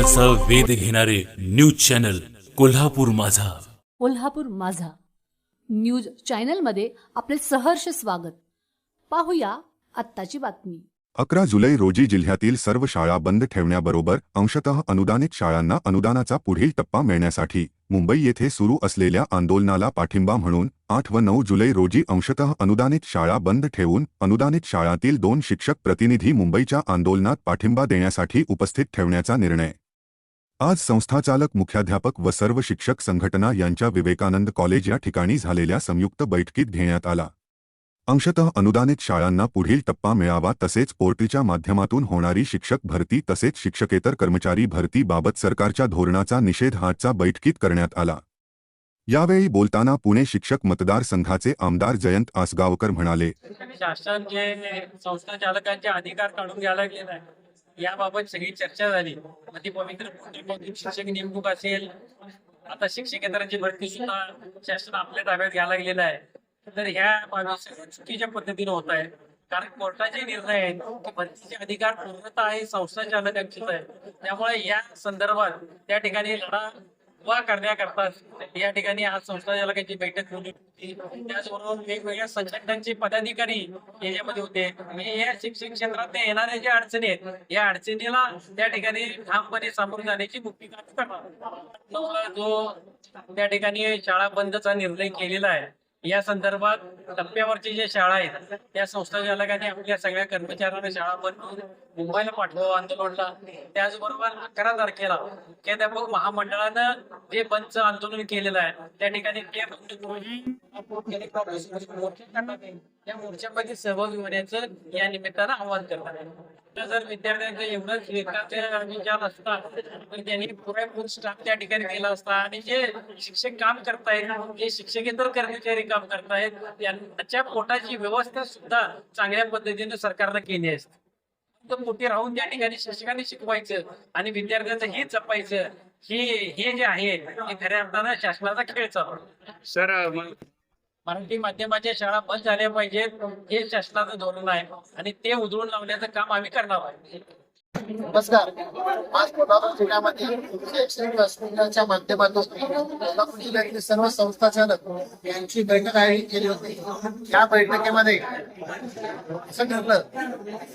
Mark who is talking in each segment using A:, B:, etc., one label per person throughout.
A: ज्ञानाचा वेध घेणारे न्यूज चॅनल कोल्हापूर माझा.
B: कोल्हापूर माझा. न्यूज चॅनलमध्ये आपले सहर्ष स्वागत. पाहूया आत्ताची बातमी.
C: अकरा जुलै रोजी जिल्ह्यातील सर्व शाळा बंद ठेवण्याबरोबर अंशतः अनुदानित शाळांना अनुदानाचा पुढील टप्पा मिळण्यासाठी मुंबई येथे सुरू असलेल्या आंदोलनाला पाठिंबा म्हणून आठ व नऊ जुलै रोजी अंशतः अनुदानित शाळा बंद ठेवून अनुदानित शाळांतील दोन शिक्षक प्रतिनिधी मुंबईच्या आंदोलनात पाठिंबा देण्यासाठी उपस्थित ठेवण्याचा निर्णय. आज संस्थाचालक मुख्याध्यापक व सर्व शिक्षक संघटना यांच्या विवेकानंद कॉलेज या ठिकाणी झालेल्या संयुक्त बैठकीत घेण्यात आला. अंशतः अनुदानित शाळांना पुढील टप्पा मिळावा तसेच पोर्टलच्या माध्यमातून होणारी शिक्षक भरती तसेच शिक्षकेतर कर्मचारी भरतीबाबत सरकारच्या धोरणाचा निषेध हातचा बैठकीत करण्यात आला. यावेळी बोलताना पुणे शिक्षक मतदारसंघाचे आमदार जयंत आसगावकर म्हणाले
D: शासन जे संस्था चालकांचे अधिकार काढून घ्यायला गेला याबाबत सगळी चर्चा झाली. मग ती पवित्र शिक्षक नेमणूक असेल. आता शिक्षकेतरांची भरती सुद्धा शासन आपल्या ताब्यात घ्यायला गेलेला आहे. तर ह्या बाबी चुकीच्या पद्धतीने होत आहे. कारण कोर्टाचे निर्णय आहेत की भरतीचे अधिकार पूर्णतः आहे संस्था चालकांचेच आहे. त्यामुळे या संदर्भात त्या ठिकाणी लढा उभा करण्याकरता या ठिकाणी आज संस्था चालकांची बैठक बोलली होती. त्याचबरोबर वेगवेगळ्या संघटनांचे पदाधिकारी याच्यामध्ये होते. म्हणजे या शिक्षण क्षेत्रात येणाऱ्या ज्या अडचणी आहेत या अडचणीला त्या ठिकाणी ठामपणे सामोरे जाण्याची भूमिका करणार जो त्या ठिकाणी शाळा बंदचा निर्णय केलेला आहे या संदर्भात टप्प्यावरची ज्या शाळा आहेत त्या संस्थाचालकांनी आपल्या सगळ्या कर्मचाऱ्यांना शाळा बंद मुंबईला पाठवावं आंदोलनला. त्याचबरोबर अकरा तारखेला मुख्याध्यापक महामंडळानं जे बंदचं आंदोलन केलेलं आहे त्या ठिकाणी ते बंद त्या मोर्चामध्ये सहभागी होण्याचं या निमित्तानं आवाहन करतात. तर जर विद्यार्थ्यांचं एवढंच एकाचे विचार असता तर त्यांनी पुरेपूर स्टाफ त्या ठिकाणी केला असता. आणि जे शिक्षक काम करतायत जे शिक्षकेतर कर्मचारी काम करतायत त्यांच्या पोटाची व्यवस्था सुद्धा चांगल्या पद्धतीने सरकारनं केली असते तर मोठी राहून त्या ठिकाणी शिक्षकांनी शिकवायचं आणि विद्यार्थ्यांचं हित जपायचं हे हे जे आहे हे खऱ्या अर्थानं शासनाचा खेळ चालू.
E: सर
D: मराठी माध्यमाच्या शाळा बंद झाल्या पाहिजेत हे शासनाचं धोरण आहे. आणि ते उधळून लावण्याचं काम आम्ही करणार आहे
F: नमस्कार. आज कोल्हापूर जिल्ह्यामध्ये शैक्षणिक व्यासपीठाच्या माध्यमातून कोल्हापूर जिल्ह्यातील सर्व संस्था चालक यांची बैठक आयोजित केली होती. या बैठकीमध्ये असं ठरलं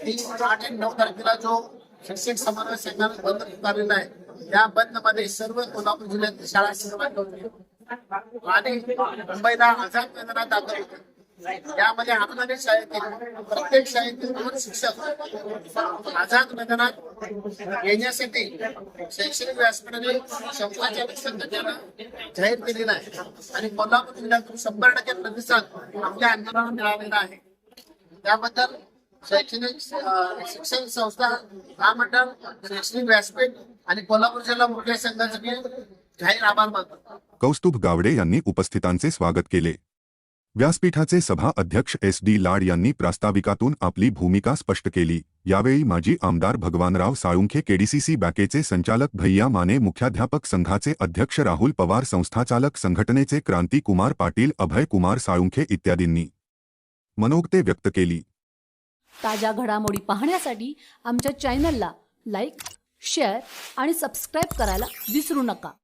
F: की आठ आणि नऊ तारखेला जो शिक्षक समन्वय संघाने बंद पुकारलेला आहे त्या बंदमध्ये सर्व कोल्हापूर जिल्ह्यातील शाळा सहभागी होतील. आणि मुंबईला आझाद मैदानात दाखल होते यामध्ये अनुदानित शाळेतील प्रत्येक शाळेतील दोन शिक्षक आझाद मैदानात येण्यासाठी शैक्षणिक व्यासपीठाने शंभरच्या संघटनेनं जाहीर केलेला आहे. आणि कोल्हापूर जिल्ह्यातून शंभर टक्के प्रतिसाद आपल्या आंदोलनाला मिळालेला आहे. त्याबद्दल शैक्षणिक शिक्षण संस्था महामंडळ शैक्षणिक व्यासपीठ आणि कोल्हापूर जिल्हा मुख्य संघासाठी जाहीर आभार मानतो.
C: कौस्तुभ गावडे यांनी उपस्थितांचे स्वागत केले. व्यासपीठाचे सभा अध्यक्ष एस डी लाड यांनी प्रास्ताविकातून आपली भूमिका स्पष्ट केली. यावेळी माजी आमदार भगवानराव साळुंखे केडीसीसी बँकेचे संचालक भैया माने मुख्याध्यापक संघाचे अध्यक्ष राहुल पवार संस्थाचालक संघटनेचे क्रांती कुमार पाटील अभय कुमार साळुंखे इत्यादींनी मनोगते व्यक्त केली.
B: ताज्या घडामोडी पाहण्यासाठी आमच्या चॅनलला लाईक शेअर आणि सबस्क्राईब करायला विसरू नका.